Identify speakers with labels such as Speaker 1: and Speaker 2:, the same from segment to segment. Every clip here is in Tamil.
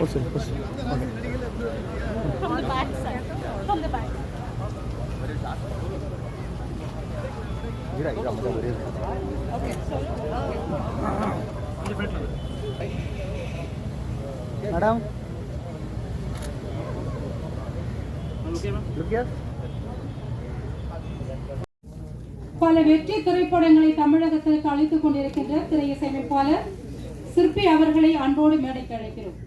Speaker 1: ரீச் ஆகும் பேக் வாங்க பேக் வாங்க போச்சு போச்சு
Speaker 2: From the back side. From the back.
Speaker 1: Madam
Speaker 3: பல வெற்றி திரைப்படங்களை தமிழகத்திற்கு அழைத்துக் கொண்டிருக்கின்ற திரையிசையமைப்பாளர் சிற்பி அவர்களை அன்போடு மேடைக்கு அழைக்கிறோம்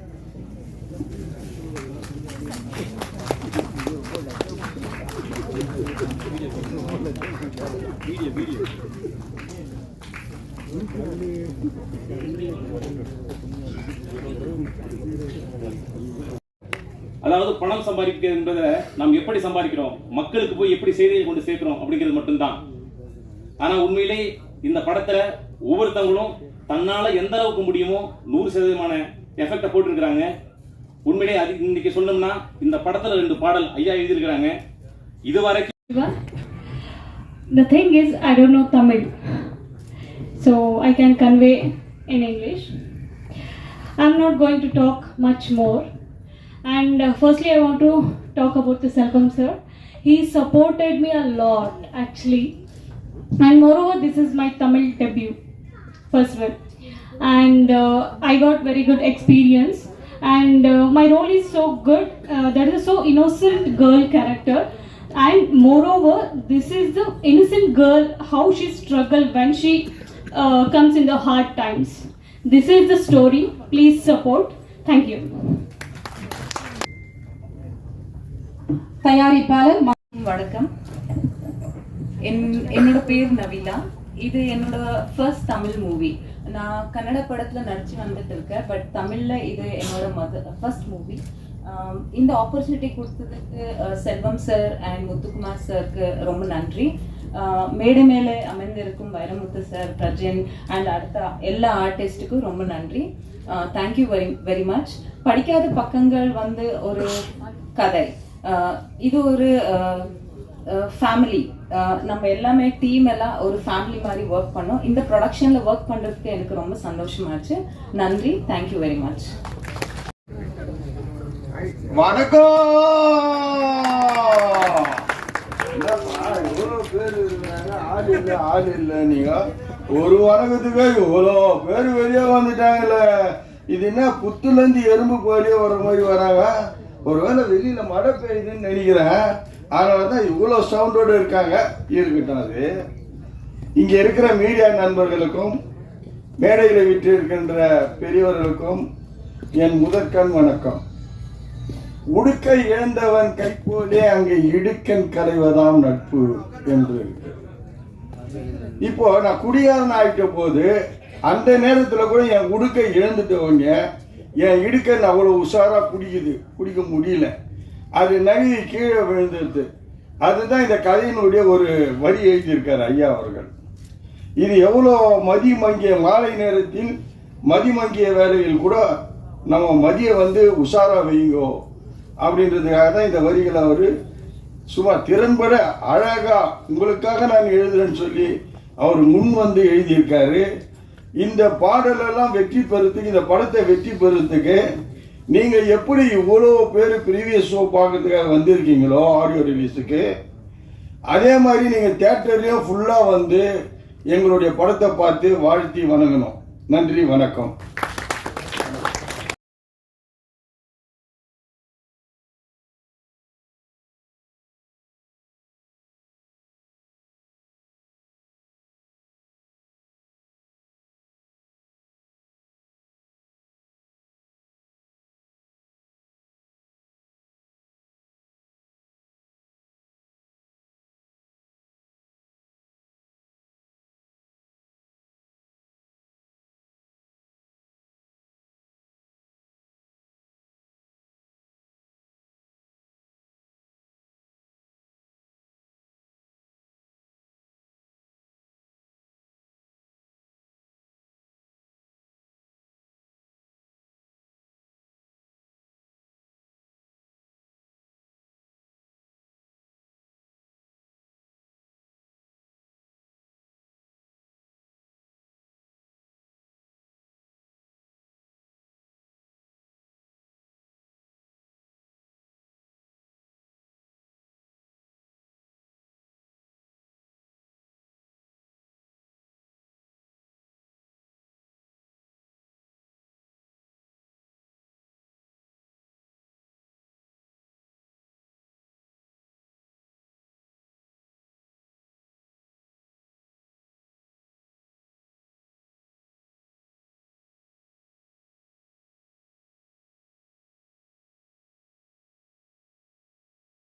Speaker 4: அதாவது பணம் சம்பாதிக்கிறது என்பதை நாம் எப்படி சம்பாதிக்கிறோம்? மக்களுக்கு போய் எப்படி செய்தியை கொண்டு சேர்க்கிறோம் அப்படிங்கிறது மட்டும்தான். ஆனா உண்மையிலே இந்த படத்துல ஒவ்வொருத்தவங்களும் தன்னால எந்த அளவுக்கு முடியுமோ நூறு சதவீதமான எஃபெக்டை போட்டிருக்கிறாங்க. உண்மையிலே அது இன்னைக்கு சொன்னோம்னா இந்த படத்துல ரெண்டு பாடல் ஐயா எழுதியிருக்கிறாங்க. இதுவரைக்கும்
Speaker 5: The thing is, I don't know Tamil, so I can convey in English. I'm not going to talk much more. And uh, firstly, I want to talk about the Selvam sir. He supported me a lot, actually. And moreover, this is my Tamil debut, first one. And uh, I got very good experience. And uh, my role is so good. Uh, that is so innocent girl character And moreover, this is the innocent girl how she struggled when she uh, comes in the hard times. This is the story. Please support. Thank you.
Speaker 3: தயாரிப்பாளர் ம-
Speaker 6: வணக்கம் என் என்னோட பேர் நவிலா இது என்னோட ஃபர்ஸ்ட் தமிழ் மூவி நான் கன்னட படத்தில் நடிச்சு வந்துட்டு இருக்கேன் பட் தமிழில் இது என்னோட மத ஃபர்ஸ்ட் மூவி இந்த ஆப்பர்ச்சுனிட்டி கொடுத்ததுக்கு செல்வம் சார் அண்ட் முத்துக்குமார் சாருக்கு ரொம்ப நன்றி. மேடை மேலே அமைந்திருக்கும் வைரமுத்து சார் பிரஜன் அண்ட் அடுத்த எல்லா ஆர்டிஸ்ட்டுக்கும் ரொம்ப நன்றி. தேங்க்யூ வெரி வெரி மச் படிக்காத பக்கங்கள் வந்து ஒரு கதை. இது ஒரு ஃபேமிலி நம்ம எல்லாமே டீம் எல்லாம் ஒரு ஃபேமிலி மாதிரி ஒர்க் பண்ணோம். இந்த ப்ரொடக்ஷனில் ஒர்க் பண்ணுறதுக்கு எனக்கு ரொம்ப சந்தோஷமாச்சு. நன்றி. தேங்க்யூ வெரி மச்
Speaker 7: வணக்கம். என்னப்பா, பேர் இருந்தாங்க ஆள் இல்லை ஆள் இல்லை நீங்க ஒரு வணக்கத்துக்கே இவ்வளோ பேர் வெளியே வந்துட்டாங்களே இது என்ன புத்துலேருந்து எறும்பு வெளியே வர மாதிரி வராங்க ஒருவேளை வெளியில மழை பெய்யுதுன்னு நினைக்கிறேன் அதனால தான் இவ்வளோ சவுண்டோடு இருக்காங்க இருக்கட்டும் அது இங்கே இருக்கிற மீடியா நண்பர்களுக்கும் மேடையில் விட்டு இருக்கின்ற பெரியவர்களுக்கும் என் முதற்கண் வணக்கம் உடுக்கை இழந்தவன் கைப்போலே அங்கே இடுக்கன் கலைவதாம் நட்பு என்று இப்போ நான் குடியாரன் ஆயிட்ட போது அந்த நேரத்துல கூட என் உடுக்கை இழந்துட்டவங்க என் இடுக்கன் அவ்வளவு உஷாரா குடிக்குது. குடிக்க முடியல. அது நழுவி கீழே விழுந்துருது. அதுதான் இந்த கதையினுடைய ஒரு வரி எழுதியிருக்கார் ஐயா அவர்கள். இது எவ்வளோ மதி மங்கிய மாலை நேரத்தில் மதி மங்கிய வேலையில் கூட நம்ம மதியை வந்து உஷாரா வைங்கோ அப்படின்றதுக்காக தான் இந்த வரிகளை அவர் சும்மா திறன்பட அழகா உங்களுக்காக நான் எழுதுறேன்னு சொல்லி அவர் முன் வந்து எழுதியிருக்காரு. இந்த பாடலெல்லாம் வெற்றி பெறத்துக்கு இந்த படத்தை வெற்றி பெறத்துக்கு நீங்க எப்படி இவ்வளோ பேர் ப்ரீவியஸ் ஷோ பார்க்கறதுக்காக வந்திருக்கீங்களோ ஆடியோ ரிலீஸுக்கு அதே மாதிரி நீங்கள் தேட்டர்லேயும் ஃபுல்லாக வந்து எங்களுடைய படத்தை பார்த்து வாழ்த்தி வணங்கணும். நன்றி வணக்கம்.